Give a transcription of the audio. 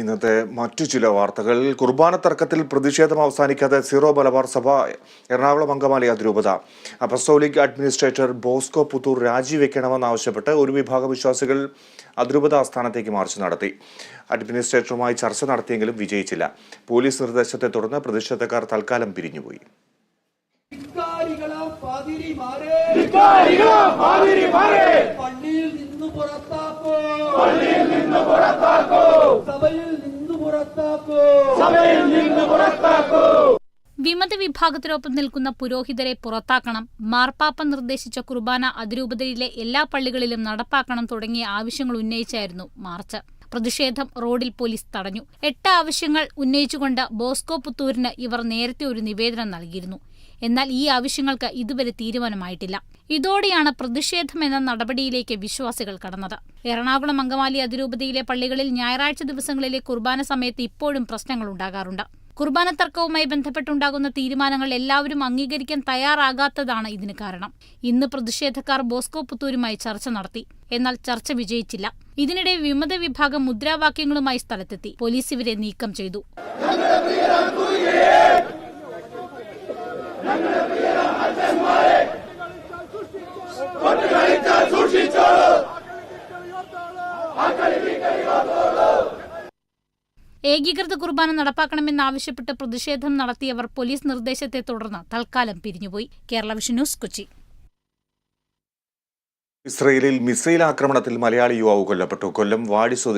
ഇന്നത്തെ മറ്റു ചില വാർത്തകൾ. കുർബാന തർക്കത്തിൽ പ്രതിഷേധം അവസാനിക്കാതെ സീറോ മലബാർ സഭ എറണാകുളം അങ്കമാലി അതിരൂപത. അപ്പസ്തോലിക് അഡ്മിനിസ്ട്രേറ്റർ ബോസ്കോ പുത്തൂർ രാജിവെക്കണമെന്നാവശ്യപ്പെട്ട് ഒരു വിഭാഗം വിശ്വാസികൾ അതിരൂപത ആസ്ഥാനത്തേക്ക് മാർച്ച് നടത്തി. അഡ്മിനിസ്ട്രേറ്ററുമായി ചർച്ച നടത്തിയെങ്കിലും വിജയിച്ചില്ല. പോലീസ് നിർദ്ദേശത്തെ തുടർന്ന് പ്രതിഷേധക്കാർ തൽക്കാലം പിരിഞ്ഞുപോയി. വിമത വിഭാഗത്തിനൊപ്പം നിൽക്കുന്ന പുരോഹിതരെ പുറത്താക്കണം. മാർപ്പാപ്പ നിർദ്ദേശിച്ച കുർബാന അതിരൂപതയിലെ എല്ലാ പള്ളികളിലും നടപ്പാക്കണം തുടങ്ങിയ ആവശ്യങ്ങൾ ഉന്നയിച്ചായിരുന്നു മാർച്ച്. പ്രതിഷേധം റോഡിൽ പോലീസ് തടഞ്ഞു. എട്ട് ആവശ്യങ്ങൾ ഉന്നയിച്ചുകൊണ്ട് ബോസ്കോ പുത്തൂരിന് ഇവർ നേരത്തെ ഒരു നിവേദനം നൽകിയിരുന്നു. എന്നാൽ ഈ ആവശ്യങ്ങൾക്ക് ഇതുവരെ തീരുമാനമായിട്ടില്ല. ഇതോടെയാണ് പ്രതിഷേധം എന്ന നടപടിയിലേക്ക് വിശ്വാസികൾ കടന്നത്. എറണാകുളം അങ്കമാലി അതിരൂപതയിലെ പള്ളികളിൽ ഞായറാഴ്ച ദിവസങ്ങളിലെ കുർബാന സമയത്ത് ഇപ്പോഴും പ്രശ്നങ്ങൾ ഉണ്ടാകാറുണ്ട്. കുർബാന തർക്കവുമായി ബന്ധപ്പെട്ടുണ്ടാകുന്ന തീരുമാനങ്ങൾ എല്ലാവരും അംഗീകരിക്കാൻ തയ്യാറാകാത്തതാണ് ഇതിന് കാരണം. ഇന്ന് പ്രതിഷേധക്കാർ ബോസ്കോ പുത്തൂരുമായി ചർച്ച നടത്തി. എന്നാൽ ചർച്ച വിജയിച്ചില്ല. ഇതിനിടെ വിമത വിഭാഗം മുദ്രാവാക്യങ്ങളുമായി സ്ഥലത്തെത്തി. പോലീസ് ഇവരെ നീക്കം ചെയ്തു. ഏകീകൃത കുർബാന നടപ്പാക്കണമെന്നാവശ്യപ്പെട്ട് പ്രതിഷേധം നടത്തിയവർ പോലീസ് നിർദ്ദേശത്തെ തുടർന്ന് തൽക്കാലം പിരിഞ്ഞുപോയി. Kerala vision news Kochi. ഇസ്രയേലിൽ മിസൈൽ ആക്രമണത്തിൽ മലയാളി യുവാവ് കൊല്ലപ്പെട്ടു. കൊല്ലം വാടി